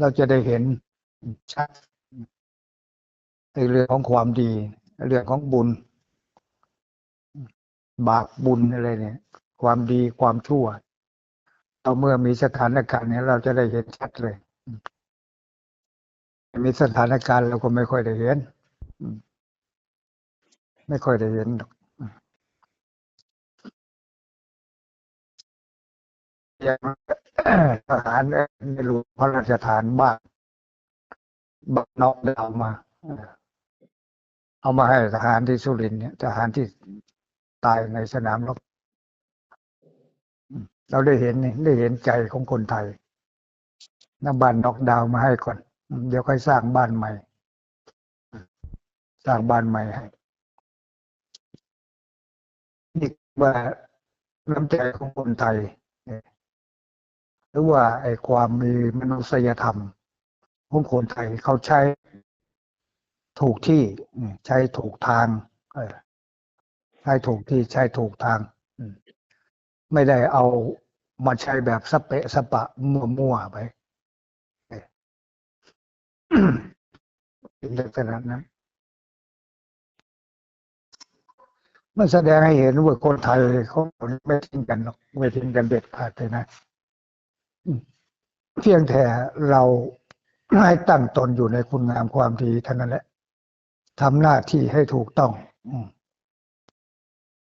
เราจะได้เห็นชัดในเรื่องของความดี เรื่องของบุญ บาปบุญอะไรเนี่ย ความดีความชั่วต่อเมื่อมีสถานการณ์เนี้เราจะได้เห็นชัดเลยมีสถานการณ์เราก็ไม่ค่อยได้เห็น ไม่ค่อยได้เห็นหรอกอย่าง ทหารในหลวงพระราชทานบ้านบักนอกได้เอามา เอามาให้ทหารที่สุรินทร์เนี่ยทหารที่ตายในสนามรบเราได้เห็นได้เห็นใจของคนไทยนำบ้านนอกดาวมาให้ก่อน เดี๋ยวค่อยสร้างบ้านใหม่ สร้างบ้านใหม่ให้นี่ว่าน้ำใจของคนไทย รือว่าไอ้ความมีมนุษยธรรมของคนไทยเขาใช้ถูกที่ใช้ถูกทางใช้ถูกที่ใช้ถูกทางไม่ได้เอามาใช้แบบสเปะสปะมั่วๆไปเป็นลักษณะนั้นมันแสดงให้เห็นว่าคนไทยเขาไม่ทิ้งกันหรอกไม่ทิ้งกันเด็ดขาดเลยนะ เพียงแต่เราให้ตั้งตนอยู่ในคุณงามความดีเท่านั้นแหละทำหน้าที่ให้ถูกต้อง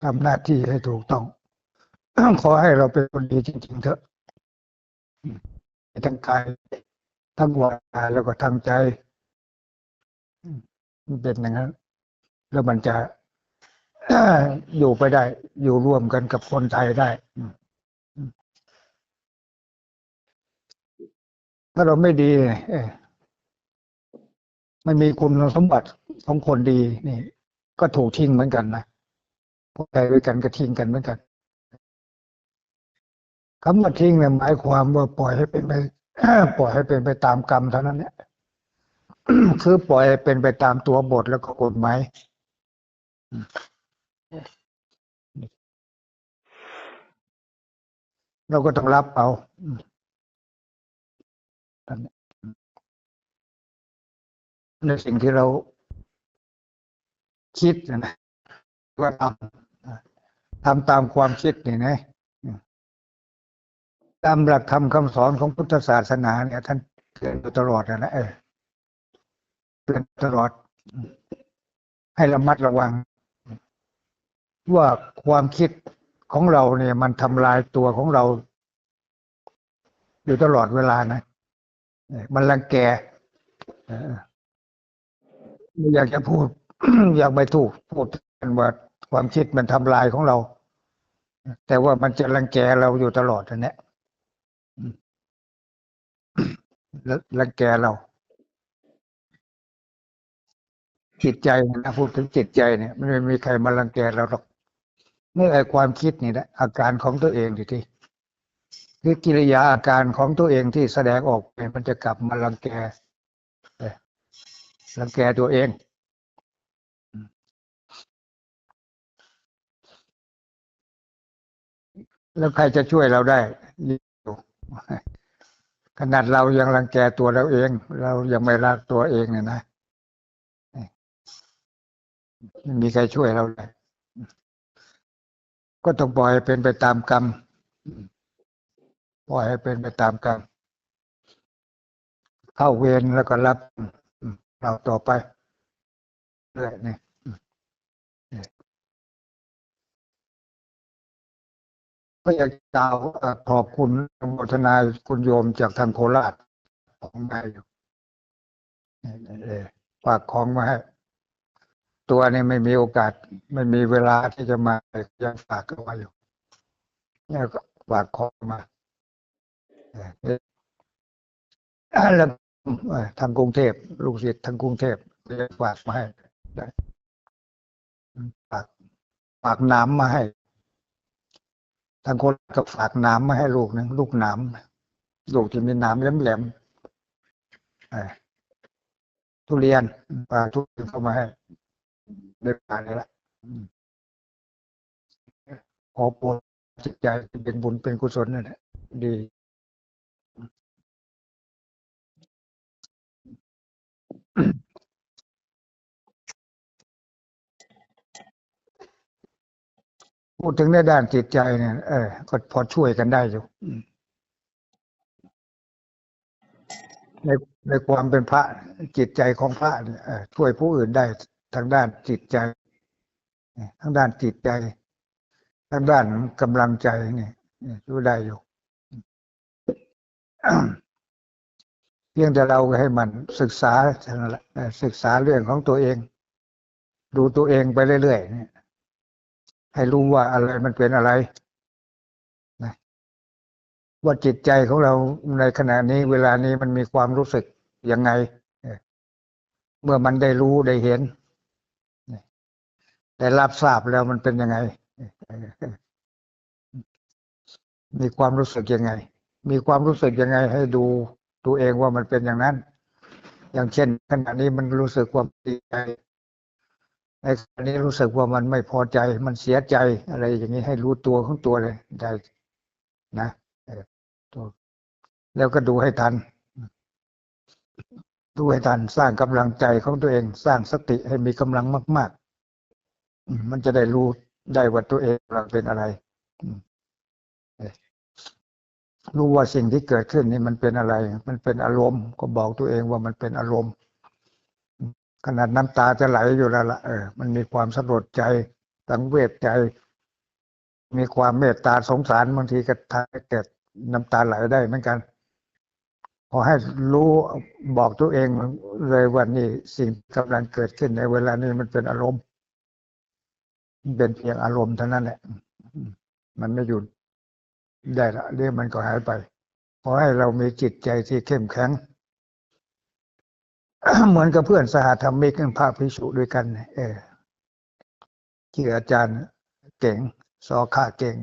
ทำหน้าที่ให้ถูกต้อง ขอให้เราเป็นคนดีจริง ๆ เถอะทั้งกายทั้งวาจาแล้วก็ทั้งใจเป็นอย่างนั้น แล้วมันจะอยู่ไปได้ อยู่ร่วมกันกับคนไทยได้ ถ้าเราไม่ดีไม่มีคุณสมบัติของคนดีนี่ ก็ถูกทิ้งเหมือนกันนะพวกใครด้วยกันก็ทิ้งกันเหมือนกันคำว่าทิ้งเนี่ยหมายความว่าปล่อยให้เป็นไปปล่อยให้เป็นไปตามกรรมเท่านั้นเนี่ยคือปล่อยให้เป็นไปตามตัวบทแล้วก็กฎหมายเราก็ต้องรับเอา ในสิ่งที่เราคิดนะว่าทำทำตามความคิดนี่นะตามหลักธรรมคำสอนของพุทธศาสนาเนี่ย ท่านเตือนอยู่ตลอดนะเออเตือนตลอด ให้ระมัดระวัง ว่าความคิดของเราเนี่ย มันทำลายตัวของเรา อยู่ตลอดเวลานะ มันรังแกไม่อยากจะพูด อยากไปถูกพูดกันว่าความคิดมันทำลายของเรา แต่ว่ามันจะรังแกเราอยู่ตลอดนะเนี่ยรังแกเรา จิตใจนะพูดถึงจิตใจเนี่ย ไม่มีใครมารังแกเราหรอกนี่ไอ้ความคิดนี่แหละอาการของตัวเองดิที่ คือกิริยาอาการของตัวเองที่แสดงออกไปมันจะกลับมารังแกรังแกตัวเองแล้วใครจะช่วยเราได้ขนาดเรายังรังแกตัวเราเอง เรายังไม่รักตัวเองเนี่ยนะไม่มีใครช่วยเราได้ก็ต้องปล่อยเป็นไปตามกรรม ปล่อยให้เป็นไปตามกรรมเข้าเวรแล้วก็รับเราต่อไปเรื่อยนี่ก็อยากกล่าวขอบคุณโมทนาคุณโยมจากทางโคราชของมาอยู่ฝากของมาให้ ตัวนี้ไม่มีโอกาส ไม่มีเวลาที่จะมายังฝากเอาไว้อยู่เนี่ยก็ฝากของมา แล้วทางกรุงเทพลูกศิษย์ทางกรุงเทพฝากมาให้ฝากฝากน้ำมาให้ทางคนก็ฝากน้ำมาให้ลูกนึงลูกน้ำลูกที่มีน้ำแหลมๆทุเรียนปลาทุเรียนเข้ามาให้ได้ปลาเลยละขอปวดจิตใจเป็นบุญเป็นกุศลนั่นแหละดี พูดถึงในด้านจิตใจเนี่ย เออ ก็พอช่วยกันได้อยู่ในในความเป็นพระจิตใจของพระเนี่ยเออช่วยผู้อื่นได้ทางด้านจิตใจทางด้านจิตใจทางด้านกำลังใจเนี่ยช่วยได้อยู่ พียงแต่เราให้มันศึกษาศึกษาเรื่องของตัวเอง ดูตัวเองไปเรื่อยๆให้รู้ว่าอะไรมันเป็นอะไรนะว่าจิตใจของเราในขณะนี้เวลานี้มันมีความรู้สึกยังไงเมื่อมันได้รู้ได้เห็นได้รับทราบแล้วมันเป็นยังไง มีความรู้สึกยังไง มีความรู้สึกยังไงให้ดู ตัวเองว่ามันเป็นอย่างนั้น อย่างเช่น ขณะนี้มันรู้สึกความดีใจในขณะนี้รู้สึกว่ามันไม่พอใจ มันเสียใจอะไร อย่างนี้ให้รู้ตัวของตัวเลยได้นะตัวแล้วก็ดูให้ทัน ดูให้ทันสร้างกำลังใจของตัวเอง สร้างสติให้มีกำลังมาก ๆ มันจะได้รู้ได้ว่าตัวเองกำลังเป็นอะไรอืม รู้ว่าสิ่งที่เกิดขึ้นนี่มันเป็นอะไร มันเป็นอารมณ์ ก็บอกตัวเองว่ามันเป็นอารมณ์ ขนาดน้ำตาจะไหลอยู่แล้วละเออ มันมีความสลดใจสังเวชใจ มีความเมตตาสงสารบางทีก็ทำให้เกิดน้ำตาไหลได้เหมือนกัน พอให้รู้บอกตัวเองเลยว่านี่สิ่งกำลังเกิดขึ้นในเวลานี้มันเป็นอารมณ์ เป็นเพียงอารมณ์เท่านั้นแหละ มันไม่หยุด ได้ละเรื่องมันก็หายไป ขอให้เรามีจิตใจที่เข้มแข็ง เหมือนกับเพื่อนสหธรรมิกกันพระภิกษุด้วยกัน เออที่อาจารย์เก่งสอขาเก่ง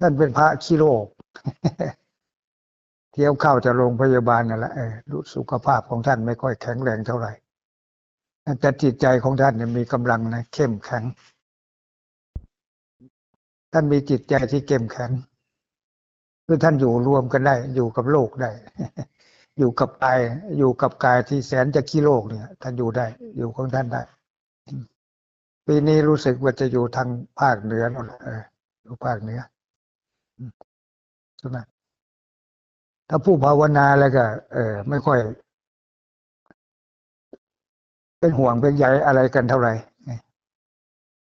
นั่นเป็นพระขี้โรคเที่ยวเข้าจะโรงพยาบาลนั่นแหละรู้สุขภาพของท่านไม่ค่อยแข็งแรงเท่าไหร่แต่จิตใจของท่านเนี่ยมีกำลังนะเข้มแข็ง ท่านมีจิตใจที่เข้มแข็งคือท่านอยู่รวมกันได้ อยู่กับโลกได้ อยู่กับกายอยู่กับกายที่แสนจะขี้โลกเนี่ย ท่านอยู่ได้ อยู่ของท่านได้ ปีนี้รู้สึกว่าจะอยู่ทางภาคเหนือนั่นแหละเอออยู่ภาคเหนือใช่ไหมถ้าผู้ภาวนาแล้วก็ เออไม่ค่อย เป็นห่วงเป็นใยอะไรกันเท่าไหร่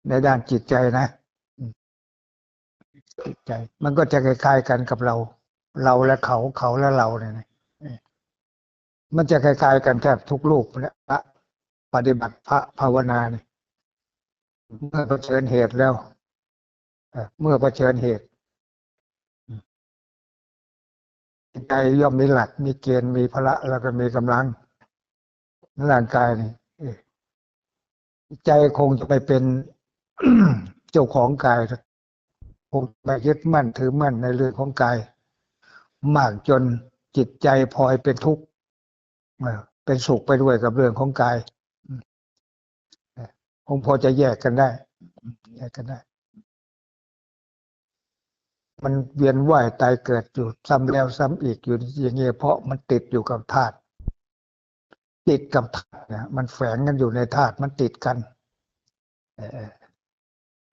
ในด้านจิตใจนะ จิตใจ มันก็จะคล้ายๆกันกับเรา เราและเขาเขาและเราเนี่ยนะมันจะคล้ายๆกันแทบทุกรูปและพระปฏิบัติพระภาวนาเนี่ยเมื่อเผชิญเหตุแล้วเมื่อเผชิญเหตุใจย่อมมีหลักมีเกณฑ์มีพละแล้วก็มีกำลังร่างกายนี่ใจคงจะไปเป็นเจ้าของกาย คงไปยึดมั่นถือมั่นในเรื่องของกาย มากจนจิตใจพลอยเป็นทุกข์เป็นสุขไปด้วยกับเรื่องของกายคงพอจะแยกกันได้ แยกกันได้ มันเวียนว่ายตายเกิดอยู่ซ้ำแล้วซ้ำอีกอยู่อย่างเงี้ยเพราะมันติดอยู่กับธาตุติดกับธาตุนะมันแฝงกันอยู่ในธาตุมันติดกัน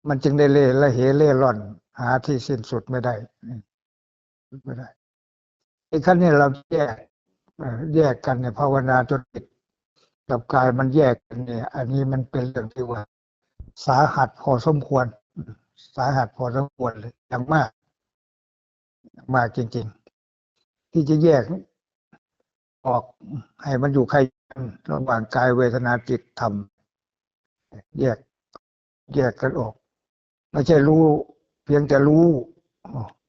มันจึงได้เล่ละเหเล่ร่อน หาที่สิ้นสุดไม่ได้ไม่ได้ไอ้ขั้นนี้เราแยกแยกกันในภาวนาจนติดกับกายมันแยกกันเนี่ย อันนี้มันเป็นเรื่องที่ว่า สาหัสพอสมควร สาหัสพอสมควรเลยอย่างมากมากจริง ๆ ที่จะแยกออกให้มันอยู่ใครระหว่างกายเวทนาจิตธรรมแยกแยกกันออก ไม่ใช่รู้ เพียงแต่รู้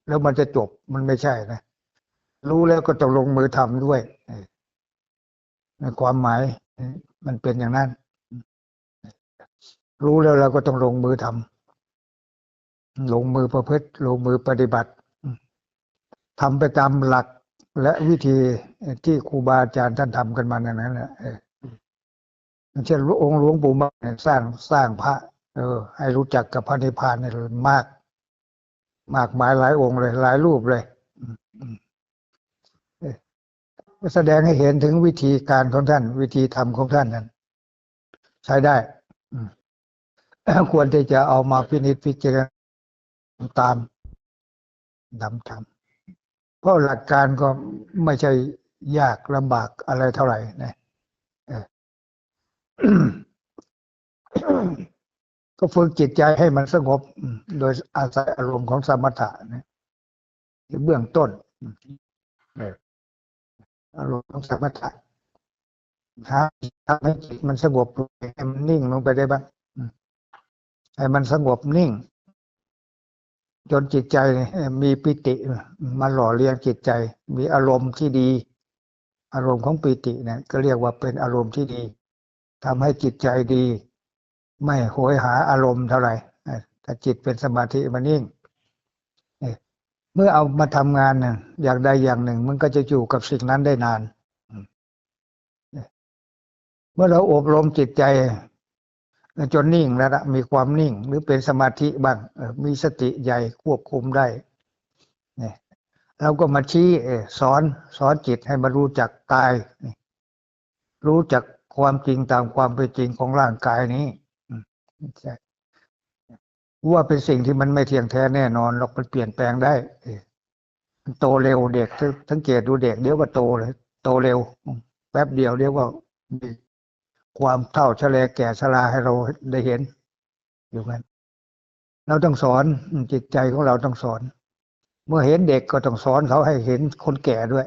แล้วมันจะจบมันไม่ใช่นะ รู้แล้วก็ต้องลงมือทำด้วยในความหมายมันเป็นอย่างนั้น รู้แล้วเราก็ต้องลงมือทำลงมือประพฤติ ลงมือปฏิบัติทำไปตามหลักและวิธีที่ครูบาอาจารย์ท่านทำกันมาอย่างนั้นแหละเช่นองค์หลวงปู่มาสร้างสร้างพระ เออ ให้รู้จักกับพระนิพพานเนี่ยมาก มากมายหลายองค์เลย หลายรูปเลยแสดงให้เห็นถึงวิธีการของท่าน วิธีทำของท่านนั้น ใช้ได้ควรที่จะเอามาพินิจพิจารณาตามดำทำเพราะหลักการก็ไม่ใช่ยากลำบากอะไรเท่าไหร่นะ เออ ก็ฝึกจิตใจให้มันสงบ โดยอาศัยอารมณ์ของสมถะนะเบื้องต้นอารมณ์ของสมถะหาทำให้จิตมันสงบลงไปให้มันนิ่งลงไปได้บ้างให้มันสงบนิ่ง จนจิตใจมีปิติมาหล่อเลี้ยงจิตใจ มีอารมณ์ที่ดี อารมณ์ของปิติเนี่ยก็เรียกว่าเป็นอารมณ์ที่ดีทำให้จิตใจดี ไม่โหยหาอารมณ์เท่าไหร่เอ่อถ้าจิตเป็นสมาธิมันนิ่งเอ่อเมื่อเอามาทำงานเนี่ยอย่างใดอย่างหนึ่ง มันก็จะอยู่กับสิ่งนั้นได้นาน เมื่อเราอบรมจิตใจจนนิ่งแล้วละมีความนิ่งหรือเป็นสมาธิบ้างมีสติใหญ่ควบคุมได้เนี่ยเราก็มาชี้สอนสอนจิตให้มารู้จักกาย รู้จักความจริงตามความเป็นจริงของร่างกายนี้ ว่าเป็นสิ่งที่มันไม่เที่ยงแท้แน่นอนหรอกมันเปลี่ยนแปลงได้มันโตเร็วเด็กถ้าสังเกตดูเด็กเดี๋ยวก็โตเลย โตเร็ว แป๊บเดียวเดี๋ยวก็มีความเท่าชะแลแก่ชราให้เราได้เห็น อยู่กันเราต้องสอนจิตใจของเราต้องสอน เมื่อเห็นเด็กก็ต้องสอนเขาให้เห็นคนแก่ด้วย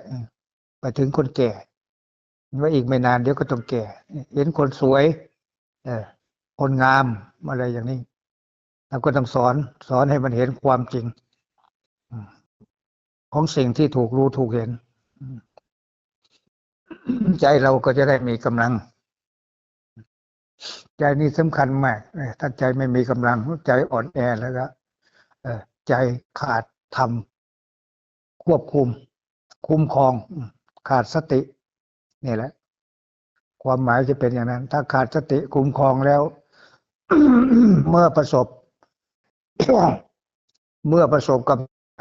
ไปถึงคนแก่ว่าอีกไม่นานเดี๋ยวก็ต้องแก่ เห็นคนสวย เออ คนงามอะไรอย่างนี้เราก็ต้องสอน สอนให้มันเห็นความจริง ของสิ่งที่ถูกรู้ถูกเห็น ใจเราก็จะได้มีกำลัง ใจนี่สำคัญมากถ้าใจไม่มีกำลังใจอ่อนแอแล้วก็ใจขาดธรรมควบคุม คุ้มครอง ขาดสตินี่แหละ ความหมายจะเป็นอย่างนั้น ถ้าขาดสติคุ้มครองแล้ว เมื่อประสบ เมื่อประสบกับ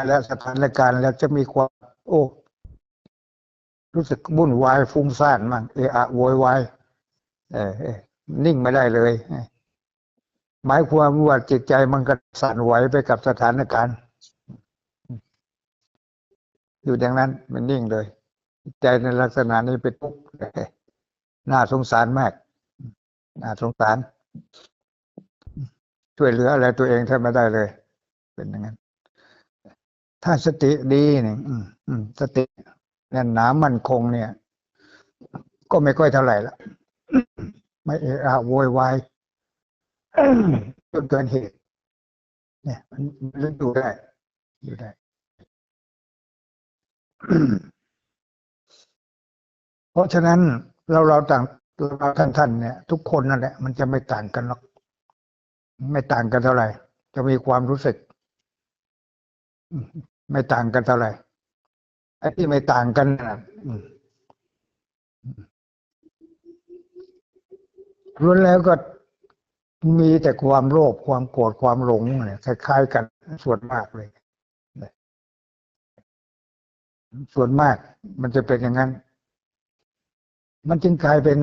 และสถานการณ์แล้วจะมีความ โอ้รู้สึกวุ่นวายฟุ้งซ่านมั่งเอะอะโวยวายเออนิ่งไม่ได้เลย หมายความว่าจิตใจมันก็สั่นไหวไปกับสถานการณ์ อยู่อย่างนั้นมันนิ่งเลย ใจในลักษณะนี้เป็นทุกข์น่าสงสารมาก น่าสงสาร ช่วยเหลืออะไรตัวเองแทบไม่ได้เลย เป็นอย่างนั้น ถ้าสติดีเนี่ยอืมสติแน่นหนามั่นคงเนี่ย ก็ไม่ค่อยเท่าไหร่ละไม่เอะอะโวยวายจนเกินเหตุ เนี่ยมันมันอยู่ได้อยู่ได้เพราะฉะนั้นเราเราต่างเราท่านท่านเนี่ย ทุกคนนั่นแหละมันจะไม่ต่างกันหรอก ไม่ต่างกันเท่าไหร่ จะมีความรู้สึก ไม่ต่างกันเท่าไหร่ไอ้ที่ไม่ต่างกันนะอืมล้วนแล้วก็มีแต่ความโลภความโกรธความหลงเนี่ยคล้ายๆกันส่วนมากเลย ส่วนมากมันจะเป็นอย่างนั้น มันจึงกลายเป็น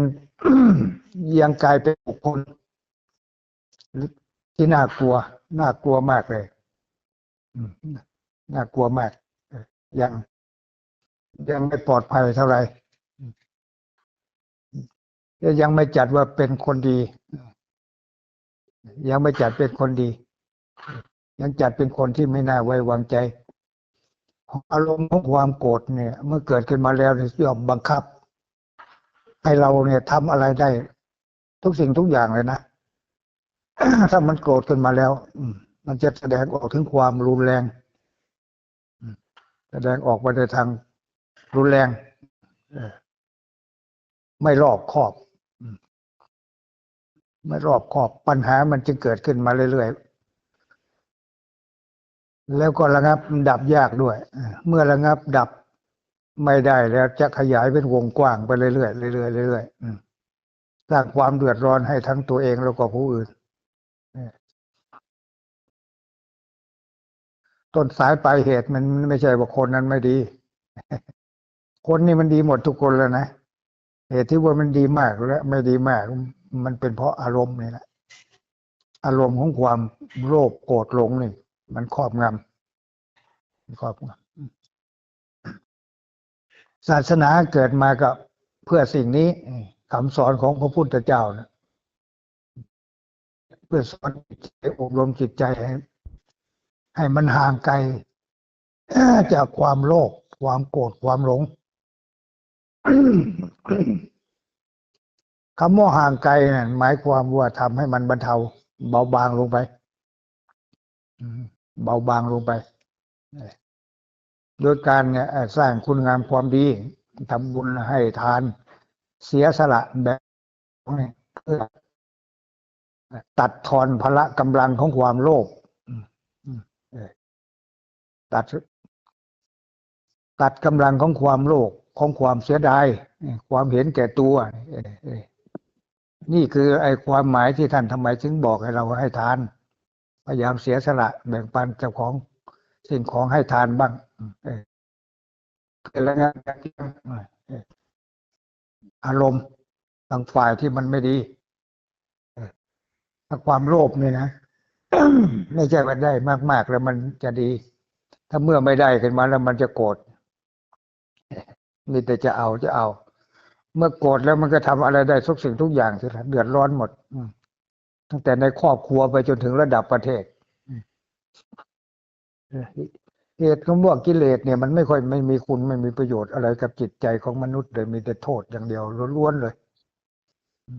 ยังกลายเป็นบุคคล ที่น่ากลัว น่ากลัวมากเลยน่ากลัวมากยังยังไม่ปลอดภัยเท่าไหร่ยังไม่จัดว่าเป็นคนดี ยังไม่จัดเป็นคนดี ยังจัดเป็นคนที่ไม่น่าไว้วางใจ อารมณ์ของความโกรธเนี่ย เมื่อเกิดขึ้นมาแล้วเนี่ยยอมบังคับ ให้เราเนี่ยทำอะไรได้ ทุกสิ่งทุกอย่างเลยนะ ถ้ามันโกรธขึ้นมาแล้วมันจะแสดงออกถึงความรุนแรงแสดงออกไปในทางรุนแรงไม่รอบคอบไม่รอบคอบปัญหามันจึงเกิดขึ้นมาเรื่อยๆ แล้วก็ระงับ ดับยากด้วย เมื่อระงับดับไม่ได้แล้วจะขยายเป็นวงกว้างไปเรื่อยๆเรื่อยๆเรื่อยๆสร้างความเดือดร้อนให้ทั้งตัวเองแล้วก็ผู้อื่น ต้นสายปลายเหตุมันไม่ใช่ว่าคนนั้นไม่ดี คนนี่มันดีหมดทุกคนแล้วนะ เหตุที่ว่ามันดีมากและไม่ดีมาก มันเป็นเพราะอารมณ์นี่แหละ อารมณ์ของความโลภโกรธหลงนี่ มันครอบงำมันครอบงำศาสนาเกิดมากับเพื่อสิ่งนี้คำสอนของพระพุทธเจ้านะ เพื่อสอนจิตใจอบรมจิตใจให้ให้มันห่างไกลจากความโลภความโกรธความหลงคำว่าห่างไกลนั่นหมายความว่าทำให้มันบรรเทา เบาบางลงไปเบาบางลงไปโดยการเนี่ยสร้างคุณงามความดีทำบุญให้ทาน เสียสละแบบนี้เพื่อ ตัดทอนพละกำลังของความโลภอืมอืมเออตัด ตัดกำลังของความโลภของความเสียดายความเห็นแก่ตัวเออเออนี่คือไอ้ความหมายที่ท่านทำไมถึงบอกให้เราให้ทาน พยายามเสียสละแบ่งปันเจ้าของสิ่งของให้ทานบ้างเออเป็นแล้วงานเอออารมณ์ทางฝ่ายที่มันไม่ดีเออ ถ้าความโลภเนี่ยนะไม่ใช่ว่าได้มาก ๆ แล้วมันจะดี ถ้าเมื่อไม่ได้ขึ้นมาแล้วมันจะโกรธมีแต่จะเอาจะเอา เมื่อโกรธแล้วมันก็ทำอะไรได้ทุกสิ่งทุกอย่างสิเดือดร้อนหมดอืตั้งแต่ในครอบครัวไปจนถึงระดับประเทศเหตุของพวกกิเลสเนี่ยมันไม่ค่อยไม่มีคุณไม่มีประโยชน์อะไรกับจิตใจของมนุษย์เลยมีแต่โทษอย่างเดียวล้วนๆเลย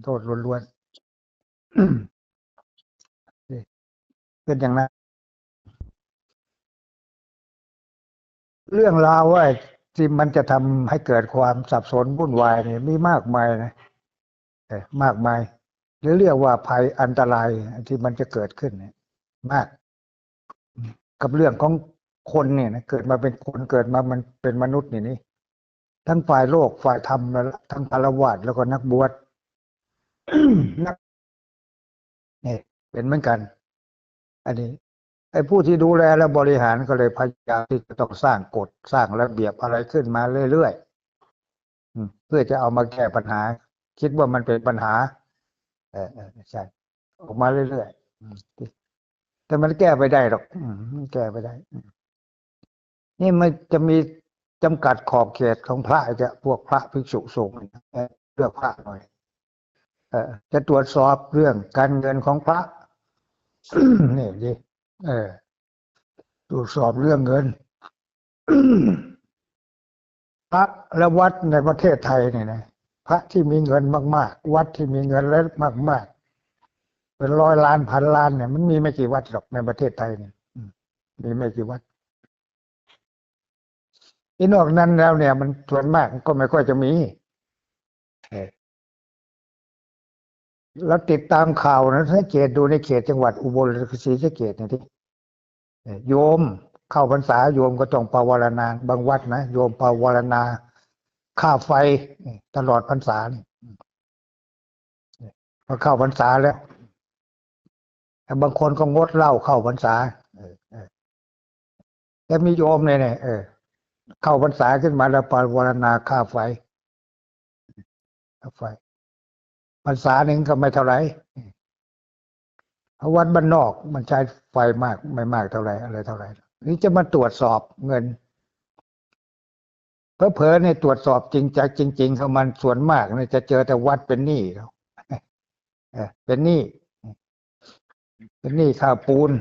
โทษล้วนๆ เป็นอย่างนั้น เรื่องราวว่าที่มันจะทำให้เกิดความสับสนวุ่นวายเนี่ยมีมากมายนะมากมายหรือเรียกว่าภัยอันตรายที่มันจะเกิดขึ้นเนี่ย มาก กับเรื่องของคนเนี่ยนะเกิดมาเป็นคนเกิดมามันเป็นมนุษย์นี่นี่ทั้งฝ่ายโลกฝ่ายธรรมและทั้งคารวะแล้วก็นักบวชนักเนี่ยเป็นเหมือนกัน อันนี้ไอ้ผู้ที่ดูแลและบริหารก็เลยพยายามที่จะต้องสร้างกฎสร้างระเบียบอะไรขึ้นมาเรื่อยๆเพื่อจะเอามาแก้ปัญหา คิดว่ามันเป็นปัญหา เออเออใช่ออกมาเรื่อยๆแต่มันแก้ไปได้หรอกแก้ไปได้ นี่มันจะมีจำกัดขอบเขตของพระจะพวกพระภิกษุสงฆ์เนี่ยเออเลือกพระหน่อยจะตรวจสอบเรื่องการเงินของพระ นี่ดิเออตรวจสอบเรื่องเงินพระและวัดในประเทศไทยเนี่ยนะพระที่มีเงินมาก ๆ วัดที่มีเงินแล้วมาก ๆ เป็นร้อยล้านพันล้านเนี่ยมันมีไม่กี่วัดหรอกในประเทศไทยเนี่ยมีไม่กี่วัดอีนอกนั้นแล้วเนี่ย มันส่วนมากก็ไม่ค่อยจะมีเแล้วติดตามข่าวนะสังเกตดูในเขตจังหวัดอุบลรือศรีสะเกษเนี่ยที่โยมเข้าพรรษาโยมก็ต้องภาวนาบางวัดนะโยมภาวนาค่าไฟตลอดพรรษานี่พอเข้าพรรษาแล้วแต่บางคนก็งดเหล้าเข้าพรรษาแต่มีโยมเนี่ยเนี่ยเออเข้าพรรษาขึ้นมาแล้วภาวรนาค่าไฟค่าไฟ ภาษาหนึ่งก็ไม่เท่าไหร่เพราะวัดบ้านนอกมันใช้ไฟมากไม่มากเท่าไหร่อะไรเท่าไหร่นี่จะมาตรวจสอบเงินเพอเพอในตรวจสอบจริงจังจริง ๆ เขามันส่วนมากเนี่ยจะเจอแต่วัดเป็นหนี้เขาเออเป็นหนี้เป็นหนี้ค่าวปูน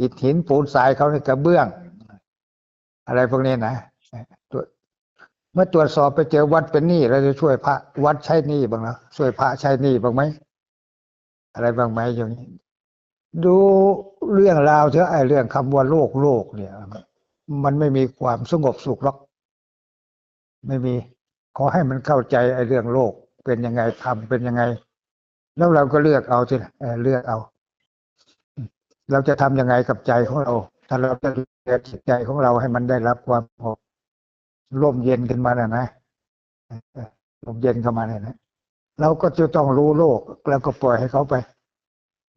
อิฐหินปูนทรายเขาในกระเบื้อง อะไรพวกนี้นะ เมื่อตรวจสอบไปเจอวัดเป็นหนี้เราจะช่วยพระวัดใช้หนี้บ้างนะช่วยพระใช้หนี้บ้างไหมอะไรบ้างไหมอย่างนี้ ดูเรื่องราวเถอะไอ้เรื่องคำว่าโลกโลกเนี่ย มันไม่มีความสงบสุขหรอก ไม่มี ขอให้มันเข้าใจไอ้เรื่องโลกเป็นยังไงทำเป็นยังไง แล้วเราก็เลือกเอาสิเออเลือกเอา เราจะทำยังไงกับใจของเรา ถ้าเราจะเลือกจิตใจของเราให้มันได้รับความสงบ ร่มเย็นขึ้นมาน่ะนะร่มเย็นเข้ามาเนี่ยนะเราก็จะต้องรู้โลกแล้วก็ปล่อยให้เขาไป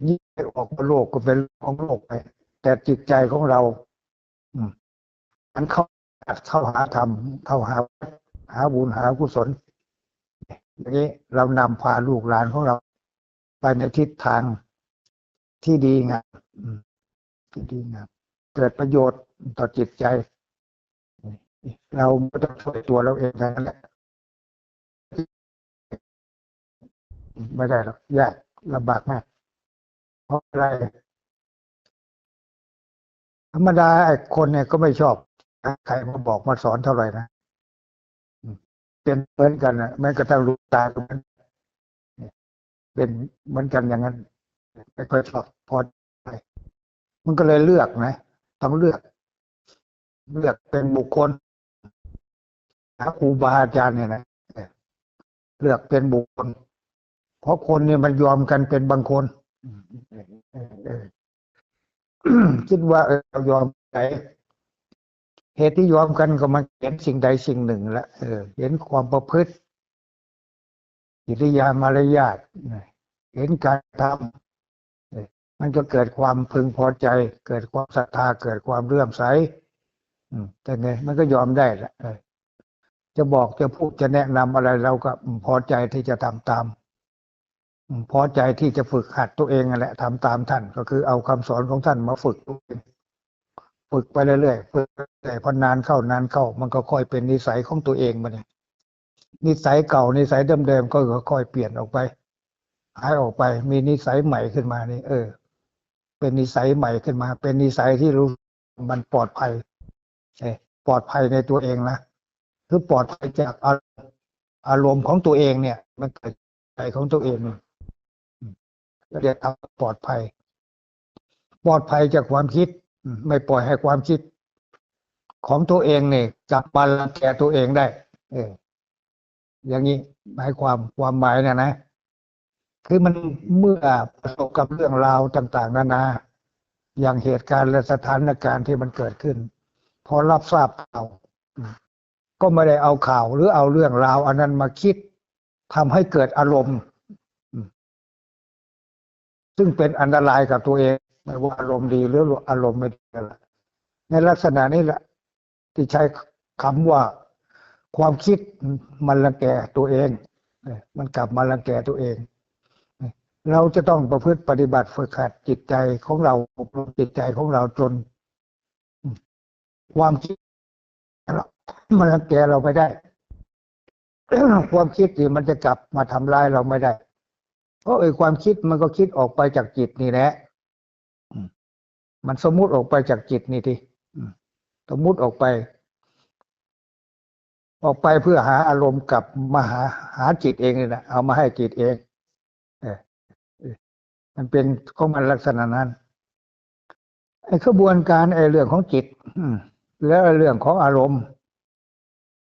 นี่ออกมาโลกก็เป็นของโลกไป แต่จิตใจของเรา อืมมันเข้าเข้าหาธรรมเข้าหา หาบุญหากุศลอย่างนี้เรานำพาลูกหลานของเรา ไปในทิศทางที่ดีงามที่ดีงามเกิดประโยชน์ต่อจิตใจ เราไม่ต้องช่วยตัวเราเองทั้งนั้นแหละไม่ได้หรอกยากลำบากมาก เพราะอะไร ธรรมดาไอ้คนเนี่ยก็ไม่ชอบใครมาบอกมาสอนเท่าไหร่นะเป็นเหมือนกันนะแม้กระทั่งลูกตาตรงนั้นเป็นเหมือนกันอย่างนั้นไม่ค่อยชอบพอใจมันก็เลยเลือกนะต้องเลือก เลือกเป็นบุคคล หาครูบาอาจารย์เนี่ยนะเลือกเป็นบุคคล เพราะคนเนี่ยมันยอมกันเป็นบางคนคิดว่าเออเรายอมใจเหตุที่ยอมกันก็มันเห็นสิ่งใดสิ่งหนึ่งละเออ เห็นความประพฤติกิริยามารยาทเห็นการทำมันก็เกิดความพึงพอใจ เกิดความศรัทธาเกิดความเลื่อมใสแต่ไงมันก็ยอมได้ละ จะบอกจะพูดจะแนะนำอะไรเราก็พอใจที่จะทำตาม พอใจที่จะฝึกหัดตัวเองนั่นแหละทำตามท่าน ก็คือเอาคำสอนของท่านมาฝึกตัวเองฝึกไปเรื่อยๆฝึกแต่พอนานเข้านานเข้า มันก็ค่อยเป็นนิสัยของตัวเองมาเนี่ยนิสัยเก่านิสัยเดิมๆก็ค่อยเปลี่ยนออกไปหายออกไป มีนิสัยใหม่ขึ้นมานี่เออ เป็นนิสัยใหม่ขึ้นมา เป็นนิสัยที่รู้มันปลอดภัยเอ่ปลอดภัยในตัวเองนะ คือปลอดภัยจากอารอารมณ์ของตัวเองเนี่ย มันเกิดใจของตัวเองก็เรียกทำปลอดภัย ปลอดภัยจากความคิด ไม่ปล่อยให้ความคิด ของตัวเองเนี่ยกลับมาลังแกตัวเองได้ เออ อย่างนี้หมายความความหมายนะนะคือมันเมื่อประสบกับเรื่องราวต่าง ๆ นานา อย่างเหตุการณ์และสถานการณ์ที่มันเกิดขึ้น พอรับทราบข่าว ก็ไม่ได้เอาข่าวหรือเอาเรื่องราว อันนั้นมาคิดทำให้เกิดอารมณ์ ซึ่งเป็นอันตรายกับตัวเองไม่ว่าอารมณ์ดีหรืออารมณ์ไม่ดีละในลักษณะนี้แหละที่ใช้คำว่าความคิดมันรังแกตัวเองมันกลับมารังแกตัวเองเออเราจะต้องประพฤติปฏิบัติฝึกหัดจิตใจของเราอบรมจิตใจของเราจน ความคิดเรา มันรังแกเราไม่ได้ ความคิดนี่มันจะกลับมาทำร้ายเราไม่ได้ เพราะไอ้ความคิดมันก็คิดออกไปจากจิตนี่แหละมันสมมุติออกไปจากจิตนี่ทีสมมุติออกไป ออกไปเพื่อหาอารมณ์กลับมาหาหาจิตเองนี่แหละเอามาให้จิตเองเออมันเป็นของมันลักษณะนั้นไอ้ขบวนการไอ้เรื่องของจิตอืมแล้วไอเรื่องของอารมณ์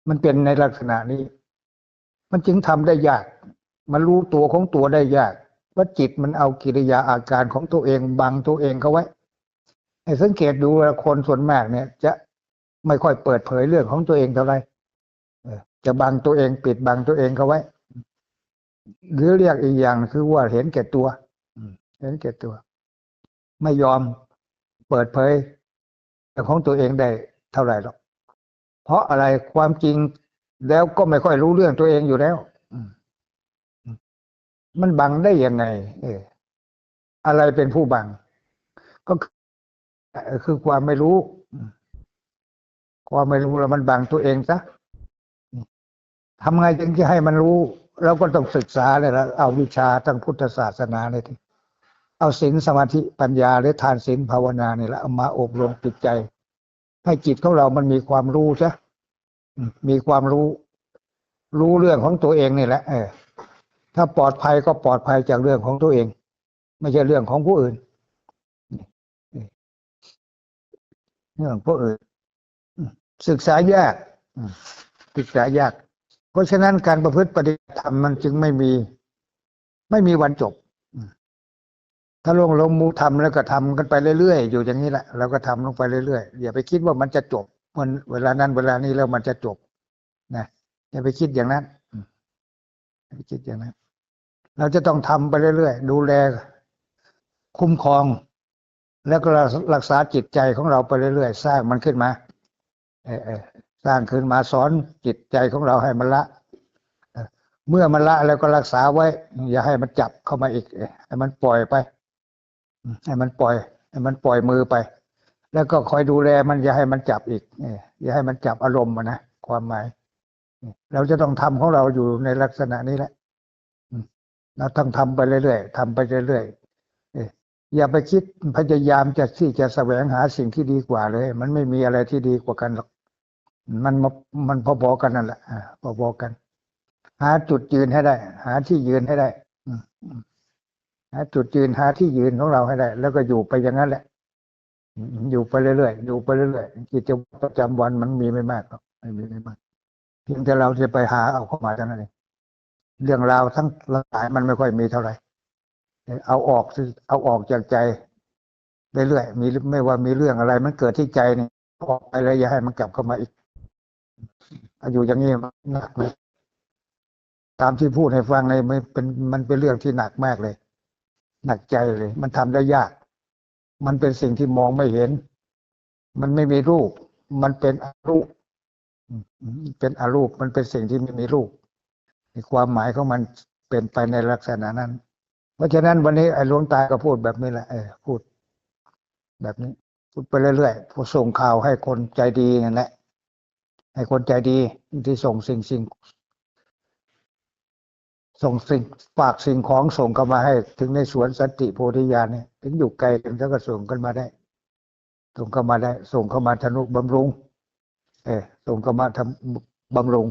มันเป็นในลักษณะนี้ มันจึงทำได้ยาก มันรู้ตัวของตัวได้ยาก ว่าจิตมันเอากิริยาอาการของตัวเองบังตัวเองเขาไว้ให้สังเกตดูคนส่วนมากเนี่ย จะไม่ค่อยเปิดเผยเรื่องของตัวเองเท่าไหร่จะบังตัวเองปิดบังตัวเองเขาไว้ หรือเรียกอีกอย่างคือว่าเห็นแก่ตัวเห็นแก่ตัว ไม่ยอมเปิดเผยเรื่องของตัวเองได้เท่าไหร่หรอก เพราะอะไรความจริงแล้วก็ไม่ค่อยรู้เรื่องตัวเองอยู่แล้วมันบังได้ยังไง เออ อะไรเป็นผู้บัง ก็คือความไม่รู้ ความไม่รู้แล้วมันบังตัวเองซะทำไงจึงจะให้มันรู้เราก็ต้องศึกษาเลยละเอาวิชาทางพุทธศาสนาเลยทีเอาศีลสมาธิปัญญาหรือทานศีลภาวนาเนี่ยและเอามาอบรมจิตใจ ให้จิตของเรามันมีความรู้ซะมมีความรู้ รู้เรื่องของตัวเองนี่แหละ เออ ถ้าปลอดภัยก็ปลอดภัยจากเรื่องของตัวเอง ไม่ใช่เรื่องของผู้อื่นเรื่องผู้อื่นศึกษายากศึกษายาก เพราะฉะนั้นการประพฤติปฏิบัติธรรมมันจึงไม่มี ไม่มีวันจบ ถ้าลงลงมือทำแล้วก็ทำกันไปเรื่อยๆ อยู่อย่างนี้แหละเราก็ทำลงไปเรื่อยๆอย่าไปคิดว่ามันจะจบมันเวลานั้นเวลานี้แล้วมันจะจบนะอย่าไปคิดอย่างนั้นอย่าไปคิดอย่างนั้น เราจะต้องทำไปเรื่อยๆดูแล คุ้มครอง แล้วก็รักษาจิตใจของเราไปเรื่อยๆสร้างมันขึ้นมาเออเออสร้างขึ้นมาสอนจิตใจของเราให้มันละเมื่อมันละแล้วก็รักษาไว้ อย่าให้มันจับเข้ามาอีกให้มันปล่อยไป ให้มันปล่อย ให้มันปล่อยมือไป แล้วก็คอยดูแลมันอย่าให้มันจับอีกเอออย่าให้มันจับอารมณ์มันนะความหมาย เราจะต้องทำของเราอยู่ในลักษณะนี้แหละเราต้องทำไปเรื่อยๆทำไปเรื่อยๆอย่าไปคิดพยายามจะที่จะแสวงหาสิ่งที่ดีกว่าเลย มันไม่มีอะไรที่ดีกว่ากันหรอกมันมันพอๆกันนั่นแหละพอๆกัน หาจุดยืนให้ได้ หาที่ยืนให้ได้ อืม หาจุดยืนหาที่ยืนของเราให้ได้ แล้วก็อยู่ไปอย่างนั้นแหละ อยู่ไปเรื่อยๆอยู่ไปเรื่อยๆกิจวัตรประจำวันมันมีไม่มากหรอกไม่มีไม่มากเพียงแต่เราจะไปหาเอาเข้ามาเท่านั้นเองเรื่องราวทั้งหลายมันไม่ค่อยมีเท่าไหร่เอาออกเอาออกจากใจเรื่อยๆมีไม่ว่ามีเรื่องอะไร มันเกิดที่ใจนี่ออกไปเลยอย่าให้มันกลับเข้ามาอีกอยู่อย่างนี้มันหนักเลยตามที่พูดให้ฟังเลยมันเป็นมันเป็นเรื่องที่หนักมากเลย หนักใจเลย มันทำได้ยาก มันเป็นสิ่งที่มองไม่เห็น มันไม่มีรูป มันเป็นอรูป เป็นอารูป มันเป็นสิ่งที่ไม่มีรูปในความหมายของมันเป็นไปในลักษณะนั้น เพราะฉะนั้นวันนี้ไอ้หลวงตาก็พูดแบบนี้แหละเออพูด แบบนี้ พูดไปเรื่อยๆผู้ส่งข่าวให้คนใจดีนั่นแหละให้คนใจดีที่ส่งสิ่งสิ่ง ส่งสิ่งฝากสิ่งของส่งเข้ามาให้ ถึงในสวนสันติโพธิญาณเนี่ยถึงอยู่ไกลกันแล้วก็ส่งกันมาได้ ส่งเข้ามาได้ ส่งเข้ามาทนุบำรุง เออส่งเข้ามาทำบำรุง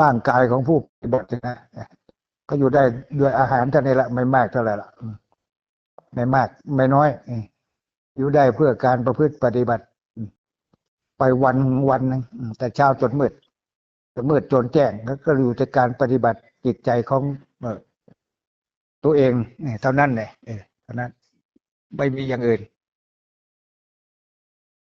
ร่างกายของผู้ปฏิบัตินะก็อยู่ได้ด้วยอาหารเท่านี้ละไม่มากเท่าไหร่ละไม่มาก ไม่น้อย อยู่ได้เพื่อการประพฤติปฏิบัติ ไปวันวันหนึงแต่เช้าจนมืดจนมืดจนแจ้งก็ก็อยู่ในการปฏิบัติ จิตใจของตัวเองเท่านั้นเลยเท่านั้น ไม่มีอย่างอื่น